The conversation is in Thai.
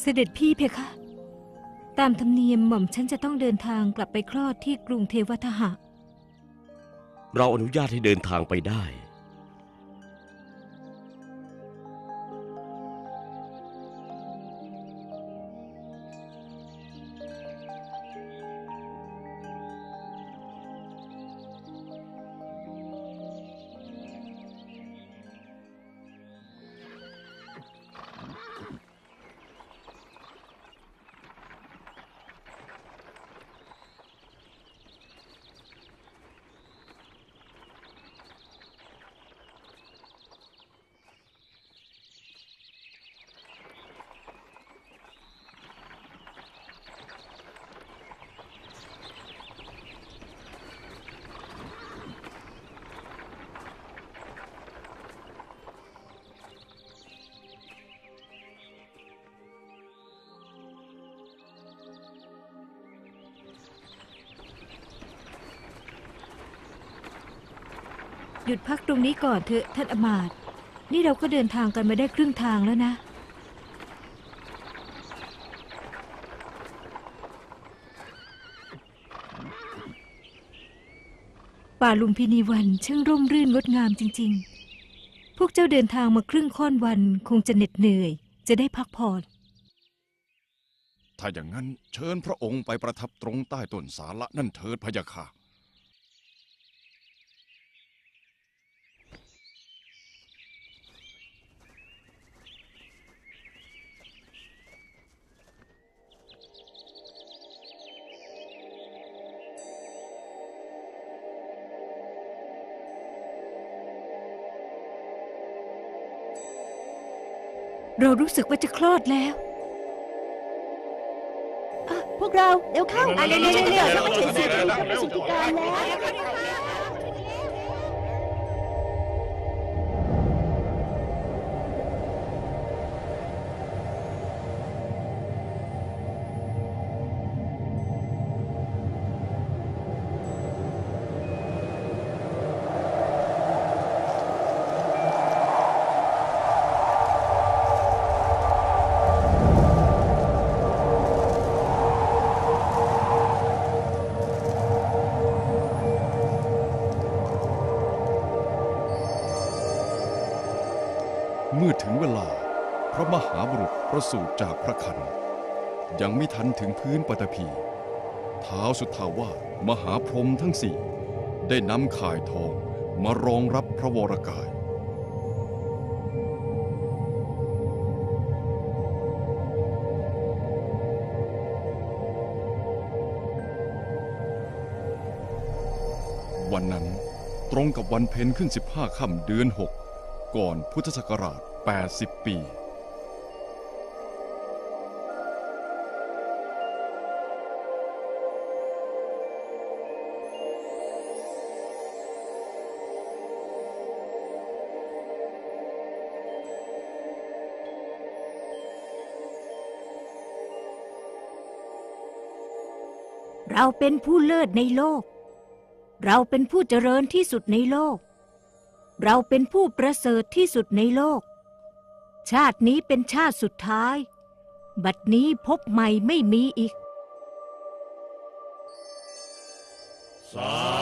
เสด็จพี่เพคะ ตามธรรมเนียมหม่อมฉันจะต้องเดินทางกลับไปคลอดที่กรุงเทวทหะ เราอนุญาตให้เดินทางไปได้ หยุดพักตรงนี้ก่อนเถอะท่านอมาตย์นี่เราก็เดินทางกันมาได้ครึ่งทางแล้วนะ ป่าลุมพินีวันช่างร่มรื่นงดงามจริง ๆ พวกเจ้าเดินทางมาครึ่งค่อนวันคงจะเหน็ดเหนื่อย จะได้พักผ่อนถ้าอย่างนั้นเชิญพระองค์ไปประทับตรงใต้ต้นสาละนั่นเถิดพะยะค่ะ เรารู้สึกว่าจะคลอดแล้วพวกเราเร็วเข้า เร็วๆๆๆ เรามาถึงสิเราไปสู่กิจการแล้ว เมื่อถึงเวลา พระมหาบุรุษประสูติจากพระคัน ยังไม่ทันถึงพื้นปฐพีเท้าสุทธาวาสมหาพรหมทั้งสี่ ได้นำข่ายทองมารองรับพระวรกาย วันนั้นตรงกับวันเพ็ญขึ้น 15 ค่ำเดือน 6 ก่อนพุทธศักราช 80 ปี เราเป็นผู้เลิศในโลก เราเป็นผู้เจริญที่สุดในโลก เราเป็นผู้ประเสริฐที่สุดในโลก ชาตินี้เป็นชาติสุดท้าย บัดนี้พบใหม่ไม่มีอีกสา